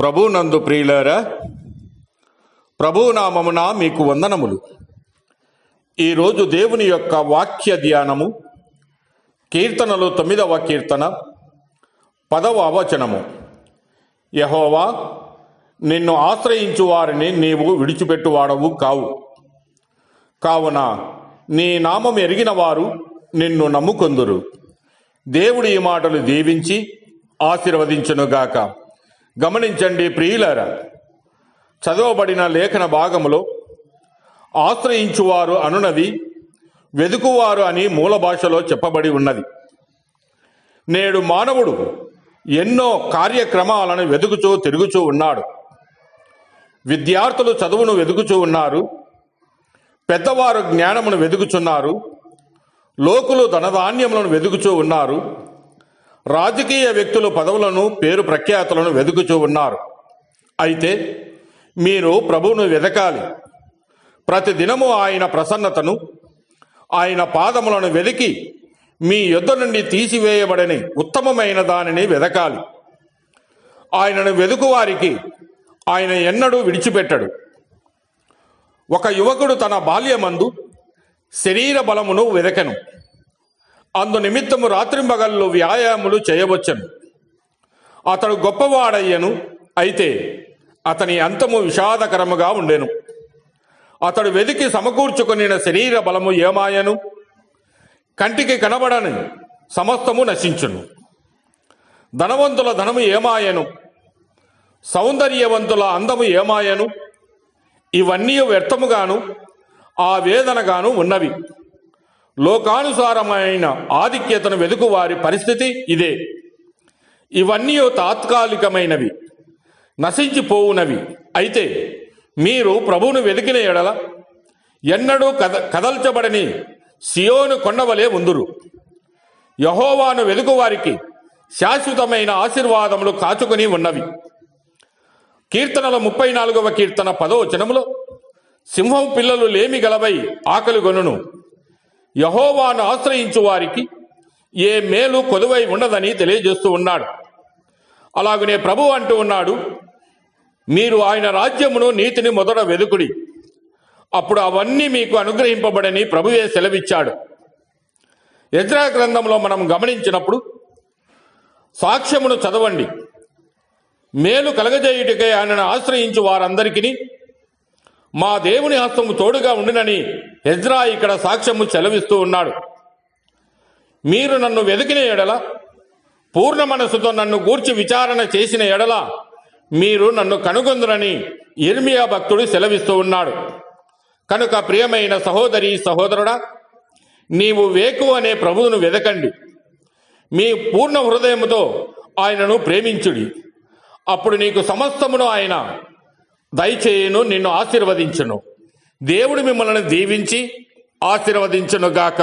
ప్రభునందు ప్రియులారా ప్రభునామమున మీకు వందనములు. ఈరోజు దేవుని యొక్క వాక్య ధ్యానము కీర్తనలు తొమ్మిదవ కీర్తన పదవ అవచనము యహోవా నిన్ను ఆశ్రయించు వారిని నీవు విడిచిపెట్టువాడవు కావు. కావున నీ నామం ఎరిగిన వారు నిన్ను నమ్ముకొందురు. దేవుడి ఈ మాటలు దీవించి ఆశీర్వదించునుగాక. గమనించండి ప్రియులారా చదవబడిన లేఖన భాగములో ఆశ్రయించువారు అనునది వెదుకువారు అని మూల భాషలో చెప్పబడి ఉన్నది. నేడు మానవుడు ఎన్నో కార్యక్రమాలను వెతుకుచూ తిరుగుచూ ఉన్నాడు. విద్యార్థులు చదువును వెతుకుచూ ఉన్నారు. పెద్దవారు జ్ఞానమును వెతుకుచున్నారు లోకులు ధనధాన్యములను వెతుకుచూ ఉన్నారు. రాజకీయ వ్యక్తులు పదవులను పేరు ప్రఖ్యాతులను వెతుకుచూ ఉన్నారు. అయితే మీరు ప్రభువును వెదకాలి. ప్రతిదినము ఆయన ప్రసన్నతను ఆయన పాదములను వెతికి మీ యుద్ధ నుండి తీసివేయబడని ఉత్తమమైన దానిని వెదకాలి. ఆయనను వెదుకువారికి ఆయన ఎన్నడూ విడిచిపెట్టడు. ఒక యువకుడు తన బాల్యమందు శరీర బలమును వెదకను. అందు నిమిత్తము రాత్రింబగళ్ళు వ్యాయాములు చేయవచ్చును. అతడు గొప్పవాడయ్యను అయితే అతని అంతము విషాదకరముగా ఉండెను. అతడు వెదికి సమకూర్చుకునిన శరీర బలము ఏమాయను? కంటికి కనబడని సమస్తము నశించును. ధనవంతుల ధనము ఏమాయను? సౌందర్యవంతుల అందము ఏమాయను? ఇవన్నీ వ్యర్థముగాను ఆ వేదనగాను ఉన్నవి. లోకానుసారమైన ఆధిక్యతను వెదుకువారి పరిస్థితి ఇదే. ఇవన్నీ తాత్కాలికమైనవి నశించిపోవునవి. అయితే మీరు ప్రభువును వెతికిన ఎడల ఎన్నడూ కద కదల్చబడని సియోను కొండవలే ఉందురు. యహోవాను వెదుకువారికి శాశ్వతమైన ఆశీర్వాదములు కాచుకుని ఉన్నవి. కీర్తనల ముప్పై నాలుగవ కీర్తన పదవచనములో సింహం పిల్లలు లేమి గలవై ఆకలి గొనును. యహోవాను ఆశ్రయించు వారికి ఏ మేలు కొదువై ఉండదని తెలియజేస్తూ ఉన్నాడు. అలాగనే ప్రభు అంటూ ఉన్నాడు మీరు ఆయన రాజ్యమును నీతిని మొదట వెదుకుడి. అప్పుడు అవన్నీ మీకు అనుగ్రహింపబడని ప్రభువే సెలవిచ్చాడు. యజ్రా గ్రంథంలో మనం గమనించినప్పుడు సాక్ష్యమును చదవండి. మేలు కలగజేయుటికై ఆయనను ఆశ్రయించు వారందరికీ మా దేవుని హస్తము తోడుగా ఉండినని ఎజ్రా ఇక్కడ సాక్ష్యము చెలవిస్తూ ఉన్నాడు. మీరు నన్ను వెతికిన ఎడల పూర్ణ మనసుతో నన్ను గూర్చి విచారణ చేసిన ఎడల మీరు నన్ను కనుగొందురని ఇర్మియా భక్తుడు సెలవిస్తూ ఉన్నాడు. కనుక ప్రియమైన సహోదరి సహోదరుడా నీవు వేకు అనే ప్రభువును వెదకండి. మీ పూర్ణ హృదయముతో ఆయనను ప్రేమించుడి. అప్పుడు నీకు సమస్తమును ఆయన దయచేయును నిన్ను ఆశీర్వదించును. దేవుడు మిమ్మల్ని దీవించి ఆశీర్వదించునుగాక.